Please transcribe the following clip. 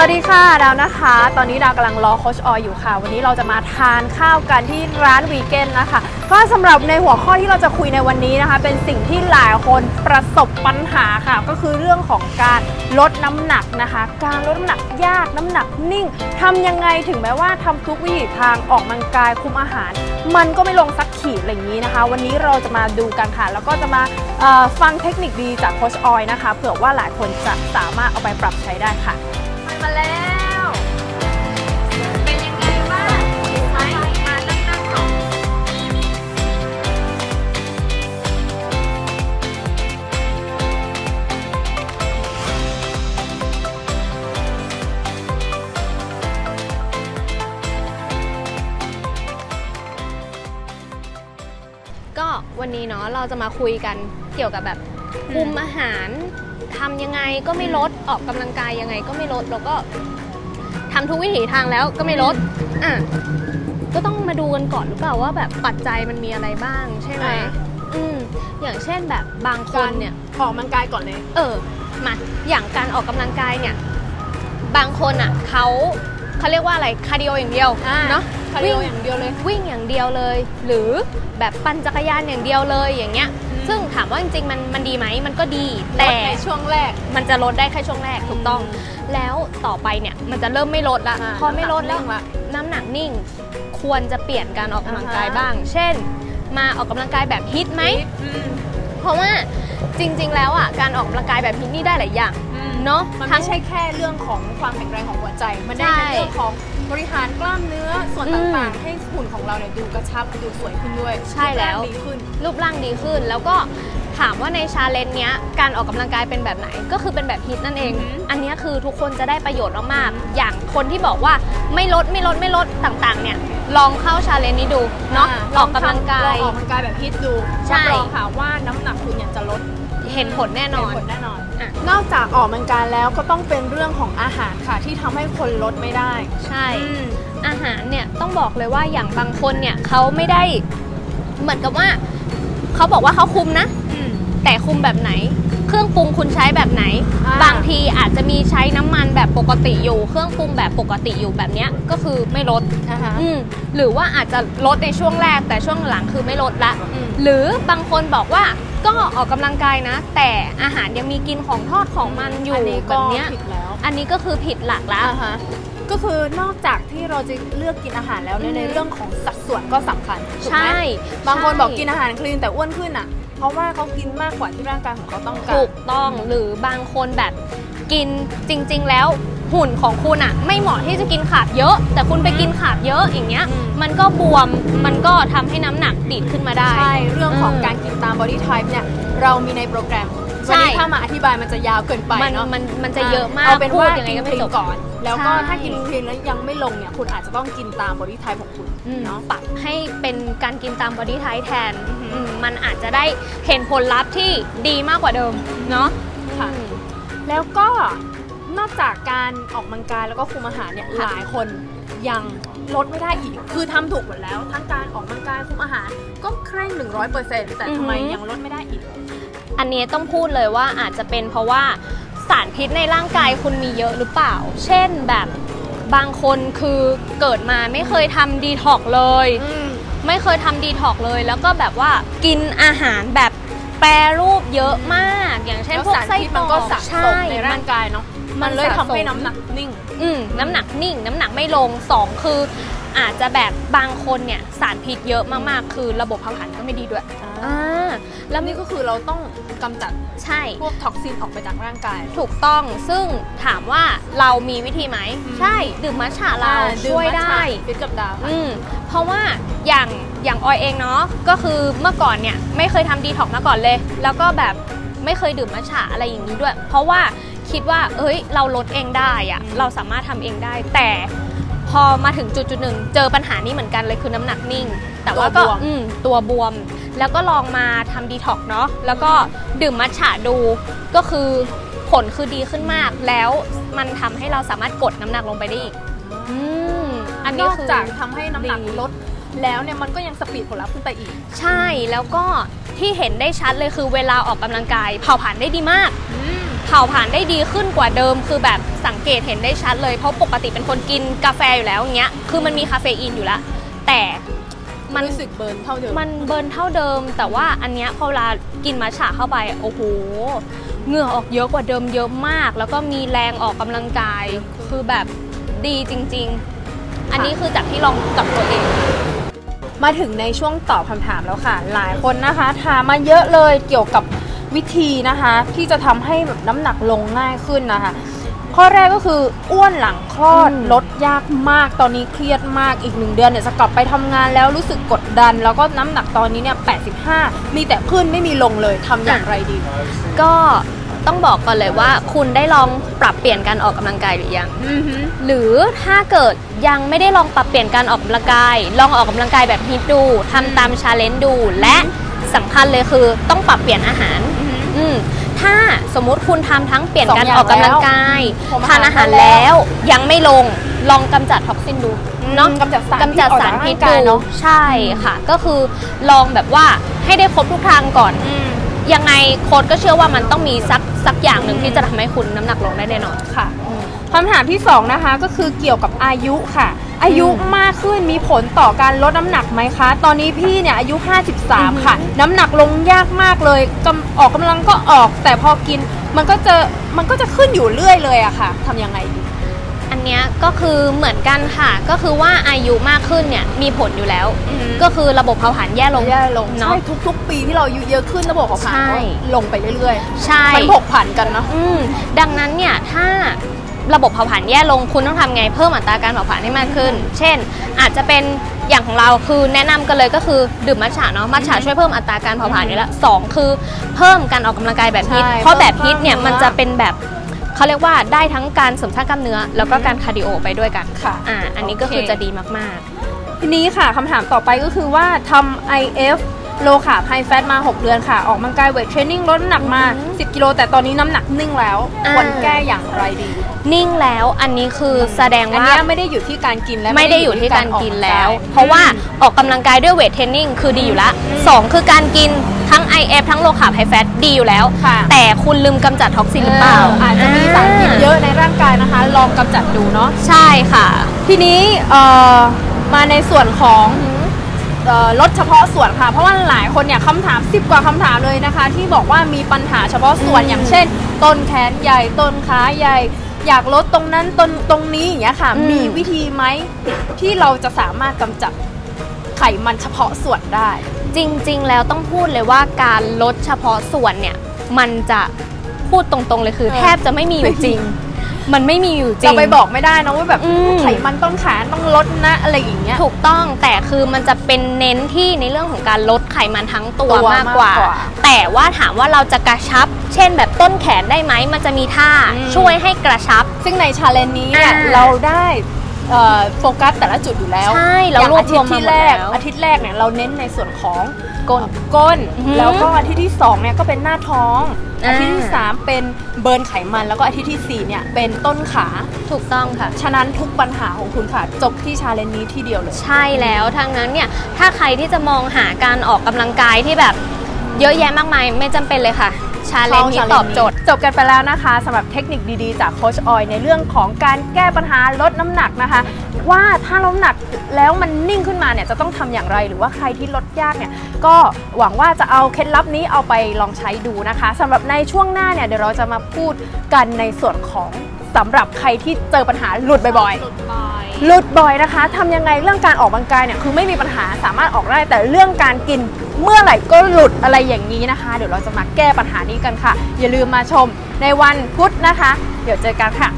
สวัสดีค่ะดาวนะคะ ตอนนี้ดาวกำลังรอโคชออยอยู่ค่ะ วันนี้เราจะมาทานข้าวกันที่ร้านวีเกนนะคะ ก็สำหรับในหัวข้อที่เราจะคุยในวันนี้นะคะ เป็นสิ่งที่หลายคนประสบปัญหาค่ะ ก็คือเรื่องของการลดน้ำหนักนะคะ การลดน้ำหนักยากน้ำหนักนิ่งทำยังไงถึงแม้ว่าทำทุกวิถีทางออกกำลังกายคุมอาหาร มันก็ไม่ลงสักขีดอะไรอย่างนี้นะคะ วันนี้เราจะมาดูกันค่ะ แล้วก็จะมาฟังเทคนิคดีจากโคชออยนะคะเผื่อว่าหลายคนจะสามารถเอาไปปรับใช้ได้ค่ะ วันนี้เนาะเราจะมาคุยกันเกี่ยวกับแบบคุมอาหารทำยังไงก็ไม่ลดออกกำลังกายยังไงก็ไม่ลดแล้วก็ทำทุกวิถีทางแล้วก็ไม่ลดอะก็ต้องมาดูกันก่อนหรือเปล่าว่าแบบปัจจัยมันมีอะไรบ้างใช่ไหมอ่า อืมอย่างเช่นแบบบางคนเนี่ย ออกกำลังกายก่อนเลย เออ มา อย่างการออกกำลังกายเนี่ย บางคนอะเขาเขาเรียกว่าอะไร คาร์ดิโออย่างเดียว อ่า เนาะ คาร์ดิโอวิ่งอย่างเดียวเลย วิ่งอย่างเดียวเลย หรือแบบปั่นจักรยานอย่างเดียวเลยอย่างเงี้ย อืม ซึ่งถามว่าจริงๆมันมันดีไหมมันก็ดีแต่ แต่ในช่วงแรก มันจะลดได้แค่ช่วงแรกถูกต้อง อืมแล้วต่อไปเนี่ยมันจะเริ่มไม่ลดละอ่าพอไม่ลดแล้วน้ำหนักนิ่งละน้ำหนักนิ่ง ควรจะเปลี่ยนการออกกำลังกายอ่าฮะ บ้าง เช่น มาออกกำลังกายแบบฮิตไหม อืมเพราะว่าจริง ๆ แล้วอะการออกกำลังกายแบบฮิตนี่ได้หลายอย่าง อืมเนอะมันทั้ไม่งใช่แค่เรื่องของความแข็งแรงของหัวใจ มันได้ใช่ในเรื่องของ บริหารกล้ามเนื้อส่วนอืมต่างๆ ให้หุ่นของเราเนี่ยดูกระชับดูสวยขึ้นด้วยใช่แล้ว รูปร่างดีขึ้น รูปร่างดีขึ้น แล้วก็ถามว่าในชาเลนจ์เนี้ยการออกกำลังกายเป็นแบบไหนก็คือเป็นแบบฮิตนั่นเอง อือหืออั อันเนี้ยคือทุกคนจะได้ประโยชน์มากๆอย่างคนที่บอกว่าไม่ลดไม่ลดไม่ลดต่างๆ เนี่ย ลองเข้าชาเลนจ์นี้ดูเนาะอ่ออกกำลังกาลอยงออกกำลังกายแบบฮิตดูใช่ รับรองค่ะว่าน้ำหนักคุณเนี่ยจะลด เห็นผลแน่นอนเห็ผลแน่นอนอะนอกจากออกกำลังกายแล้วก็ต้องเป็นเรื่องของอาหารค่ะ ที่ทำให้คนลดไม่ได้ ใช่อาหารเนี่ยต้องบอกเลยว่าอย่างบางคนเนี่ยเขาไม่ได้เหมือนกับว่าเขาบอกว่าเขาคุมนะอืมแต่คุมแบบไหน เครื่องปรุงคุณใช้แบบไหน อ่า บางทีอาจจะมีใช้น้ำมันแบบปกติอยู่ เครื่องปรุงแบบปกติอยู่แบบเนี้ยก็คือไม่ลดนะคะอืมหรือว่าอาจจะลดในช่วงแรกแต่ช่วงหลังคือไม่ลดละ อืม หรือบางคนบอกว่าก็ออกกำลังกายนะ แต่อาหารยังมีกินของทอดของมันอยู่อันนี้แบก็บเนี้ยผิดแล้วอันนี้ก็คือผิดหลักละ อ่าฮะก็คือนอกจากที่เราจะเลือกกินอาหารแล้วเนี่ยอือฮึในเรื่องของสัดส่วนก็สำคัญถูกไหมใช่บางคนใช่บอกกินอาหารคลีนแต่อ้วนขึ้นอะ เพราะว่าเขากินมากกว่าที่ร่างกายของเขาต้องการ ถูกต้องหรือบางคนแบบกินจริง ๆ แล้วหุ่นของคุณอะไม่เหมาะที่จะกินขาบเยอะ แต่คุณไปกินขาบเยอะอย่างเงี้ย อืม มันก็บวมมันก็ทำให้น้ำหนักดีดขึ้นมาได้ ใช่ เรื่องของเออการกินตาม body type เนี่ย เรามีในโปรแกรม ใช่ วันนี้ถ้ามาอธิบายมันจะยาวเกินไปมันเนาะมันมันจะเยอะมากเอาเป็นพูว่าดยังไงกินก็คไม่ลีนจบก่อน แล้วก็ใช่ ถ้ากินคลีนแล้วยังไม่ลงเนี่ยคุณอาจจะต้องกินตาม body type ของคุณอืมเนาะ ปรับให้เป็นการกินตามบอดี้ไทป์แทนอือหืออื มมันอาจจะได้เห็นผลลัพธ์ที่ดีมากกว่าเดิมเนาะค่ะ อืม แล้วก็นอกจากการออกกำลังกายแล้วก็คุมอาหารเนี่ยค่ะหลายคนยังลดไม่ได้อีก คือทำถูกหมดแล้ว ทั้งการออกกำลังกายคุมอาหารก็เคร่ง100%แต่ทำไมยังลดไม่ได้อีก อันนี้ต้องพูดเลยว่าอาจจะเป็นเพราะว่าสารพิษในร่างกายคุณมีเยอะหรือเปล่า เช่นแบบบางคนคือเกิดมาไม่เคยทำดีท็อกซ์เลย ไม่เคยทำดีท็อกซ์เลย แล้วก็แบบว่ากินอาหารแบบแปรรูปเยอะมาก อย่างเช่นแล้วพวกสารไส้พิษกรมันอก็กสะสใช่มในร่างกายเนาะมันเลยทำให้น้ำหนักนิ่ง อืมน้ำหนักนิ่ง น้ำหนักไม่ลงสองคือ อาจจะแบบบางคนเนี่ยสารพิษเยอะมากๆ คือระบบเผาผลาญก็ไม่ดีด้วยอ่าแล้แล้ววนี่ก็คือเราต้องกำจัดใช่ พวกท็อกซินออกไปจากร่างกาย ถูกต้องซึ่งถามว่าเรามีวิธีไหมอืมใช่ ดื่มมัทฉะเราอ่ดื่มช่วยมัทได้ฉะฟิตกับดาวค่ะ อืมเพราะว่าอย่างอย่างออยเองเนาะก็คือเมื่อก่อนเนี่ยไม่เคยทำดีท็อกมาก่อนเลย แล้วก็แบบไม่เคยดื่มมัทฉะอะไรอย่างนี้ด้วย เพราะว่าคิดว่า เอ้ย เราลดเองได้อะเราสามารถทำเองได้ แต่ พอมาถึงจุดจุดๆหนึ่งเจอปัญหานี้เหมือนกันเลยคือน้ำหนักนิ่ง แต่ว่าก็ตัวบวม อืมตัวบวม แล้วก็ลองมาทำดีท็อกเนาะแล้วก็ดื่มมัทฉะดูก็คือผลคือดีขึ้นมาก แล้วมันทำให้เราสามารถกดน้ำหนักลงไปได้อีก อืมอันนนี้อกคือ จากทำให้น้ำหนักดี ลด แล้วเนี่ยมันก็ยังสปีดผลลัพธ์ขึ้นไปอีก ใช่แล้วก็ที่เห็นได้ชัดเลยคือเวลาออกกำลังกายเผาผลาญได้ดีมากอื เผาผลาญได้ดีขึ้นกว่าเดิม คือแบบสังเกตเห็นได้ชัดเลย เพราะปกติเป็นคนกินกาแฟอยู่แล้วอย่างเงี้ย คือมันมีคาเฟอีนอยู่แล้ว แต่มันรู้สึกเบิร์นเท่าเดิม มันเบิร์นเท่าเดิม แต่ว่าอันเนี้ยพอเวลากินมัทฉะเข้าไป โอ้โห เหงื่อออกเยอะกว่าเดิมเยอะมาก แล้วก็มีแรงออกกำลังกาย คือแบบดีจริง ๆ อันนี้คือจากที่ลองกับตัวเอง มาถึงในช่วงตอบคำถามแล้วค่ะ หลายคนนะคะถามมาเยอะเลยเกี่ยวกับ วิธีนะคะ ที่จะทำให้แบบน้ำหนักลงง่ายขึ้นนะคะ ข้อแรกก็คืออ้วนหลังคลอดอืม ลดยากมากตอนนี้เครียดมากอีกหนึ่งเดือนเนี่ยจะกลับไปทำงานแล้วรู้สึกกดดัน แล้วก็น้ำหนักตอนนี้เนี่ย85 มีแต่ขึ้นไม่มีลงเลยทำอย่างไรดี ก็ต้องบอกก่อนเลยว่าคุณได้ลองปรับเปลี่ยนการออกกำลังกายหรือยัง อือหือ หรือถ้าเกิดยังไม่ได้ลองปรับเปลี่ยนการออกกำลังกาย ลองออกกำลังกายแบบฮิตดูทำตามชาเลนจ์ดู และ สำคัญเลยคือต้องปรับเปลี่ยนอาหารอืมถ้าสมมุติคุณทำทั้งเปลี่ยนสองการอย่างออกกำลังกายผมทานอาหารอาหารแล้แล้ววยังไม่ลงลองกำจัดท็อกซินดูเนาะกำจัดสารกำจัดพิษออกสาจากรพิษร่างกายดูเนาะใช่ค่ะ ก็คือลองแบบว่าให้ได้ครบทุกทางก่อนอืมยังไงโค้ดก็เชื่อว่ามันต้องมีสักสักอย่างหนึ่งที่จะทำให้คุณน้ำหนักลงได้แน่นอนค่ะคำถามที่สองนะคะก็คือเกี่ยวกับอายุค่ะ อายุมากขึ้นมีผลต่อการลดน้ำหนักไหมคะ ตอนนี้พี่เนี่ยอายุ 53 ค่ะ น้ำหนักลงยากมากเลยกำออกกำลังก็ออก แต่พอกินมันก็จะมันก็จะขึ้นอยู่เรื่อยเลยอะค่ะทำยังไงดี อันเนี้ยก็คือเหมือนกันค่ะ ก็คือว่าอายุมากขึ้นเนี่ยมีผลอยู่แล้วก็ก็คือระบบเผาผลาญแย่ลง แย่ลงเนาะใช่ทุก ๆ ปีที่เราอายุเยอะขึ้นระบบของผ่านใช่ ก็ลงไปเรื่อยใช่ ๆ มันผกผันกันเนาะ อืมดังนั้นเนี่ยถ้า ระบบเผาผลาญแย่ลงคุณต้องทำไงเพิ่มอัตราการเผาผลาญให้มากขึ้น เช่น อาจจะเป็นอย่างของเราคือแนะนำกันเลยก็คือดื่มมัทฉะเนาะมัทฉะช่วยเพิ่มอัตราการเผาผลาญอยู่แล้วสองคือเพิ่มการออกกำลังกายแบบฮิตใช่เพราะแบบฮิตเนี่ยเพิ่มมันจะเป็นแบบเขาเรียกว่าได้ทั้งการเสริมสร้างกล้ามเนื้อ แล้วก็การคาร์ดิโอไปด้วยกันค่ะอ่าอันนี้ก็โอเคคือจะดีมากทีนี้ค่ะคำถามต่อไปก็คือว่าทำ IF โลขาไฮแฟตมา 6 เดือนค่ะ ออกกำลังกายเวทเทรนนิ่งลดน้ำหนักมา 10 กิโล แต่ตอนนี้น้ำหนักนิ่งแล้วอ่า ควรแก้อย่างไรดีๆนิ่งแล้วอันนี้คือแสดงอันว่า เนี้ยไม่ได้อยู่ที่การกินและไม่ได้อยู่ที่การกินแล้วออกกำลังกายเพราะว่าออกกำลังกายด้วยเวทเทรนนิ่งคือดีอยู่แล้วสองคือการกินทั้ง IF ทั้งโลคาร์บไฮแฟตดีอยู่แล้ว ค่ะ แต่คุณลืมกำจัดท็อกซินหรือเปล่าอาจจะมีสารพิษเยอะในร่างกายนะคะ ลองกำจัดดูเนาะ ใช่ค่ะ ทีนี้เอ่อมาในส่วนของเอ่อ ลดเฉพาะส่วนค่ะ เพราะว่าหลายคนเนี่ยคำถาม 10 กว่าคำถามเลยนะคะ ที่บอกว่ามีปัญหาเฉพาะส่วนอืมอย่างเช่น ต้นแขนใหญ่ต้นขาใหญ่ อยากลดตรงนั้นต้นตรงนี้อย่างเงี้ยค่ะ อืม มีวิธีไหมที่เราจะสามารถกำจัดไขมันเฉพาะส่วนได้ จริงๆ แล้วต้องพูดเลยว่าการลดเฉพาะส่วนเนี่ย มันจะพูดตรงๆเลยคือ เออแทบจะไม่มีอยู่จริง มันไม่มีอยู่จริเรางไปบอกไม่ได้นะว่าแบบอืม ไขมันต้นขาต้องลดนะอะไรอย่างเงี้ย ถูกต้องแต่คือมันจะเป็นเน้นที่ในเรื่องของการลดไขมันทั้งตัวตัวมากกว่า มากกว่าแต่ว่าถามว่าเราจะกระชับ เช่นแบบต้นแขนได้ไหมมันจะมีท่าอืม ช่วยให้กระชับ ซึ่งในชาเลนจ์นี้เนี่ยอ่า เราได้ เอ่อโฟกัสแต่ละจุดอยู่แล้วใช่เราอย่างรวอาบทิรตวมย์มาที่หมดแรกแล้ว อาทิตย์แรกเนี่ยเราเน้นในส่วนของก้น ก้น อือหือแล้วก็อาทิตย์ที่สองเนี่ยก็เป็นหน้าท้อง อ่า อาทิตย์ที่สามเป็นเบิร์นไขมัน แล้วก็อาทิตย์ที่สี่เนี่ยเป็นต้นขา ถูกต้องค่ะ ฉะนั้นทุกปัญหาของคุณค่ะ จบที่ชาเลนจ์นี้ที่เดียวเลย ใช่แล้วทางนั้นเนี่ย ถ้าใครที่จะมองหาการออกกำลังกายที่แบบเยอะแยะมากมายไม่จำเป็นเลยค่ะ ชาเลนจ์นี้ตอบโจทย์ จบกันไปแล้วนะคะสำหรับเทคนิคดีๆ จากโคชออยในเรื่องของการแก้ปัญหาลดน้ำหนักนะคะ ว่าถ้าลดน้ำหนักแล้วมันนิ่งขึ้นมาเนี่ยจะต้องทำอย่างไรหรือว่าใครที่ลดยากเนี่ยก็หวังว่าจะเอาเคล็ดลับนี้เอาไปลองใช้ดูนะคะสำหรับในช่วงหน้าเนี่ยเดี๋ยวเราจะมาพูดกันในส่วนของ สำหรับใครที่เจอปัญหาหลุดบ่อยๆ หลุดบ่อยนะคะทำยังไงเรื่องการออกกำลังกายเนี่ยคือไม่มีปัญหาสามารถออกได้แต่เรื่องการกินเมื่อไหร่ก็หลุดอะไรอย่างนี้นะคะ เดี๋ยวเราจะมาแก้ปัญหานี้กันค่ะ อย่าลืมมาชมในวันพุธนะคะ เดี๋ยวเจอกันค่ะ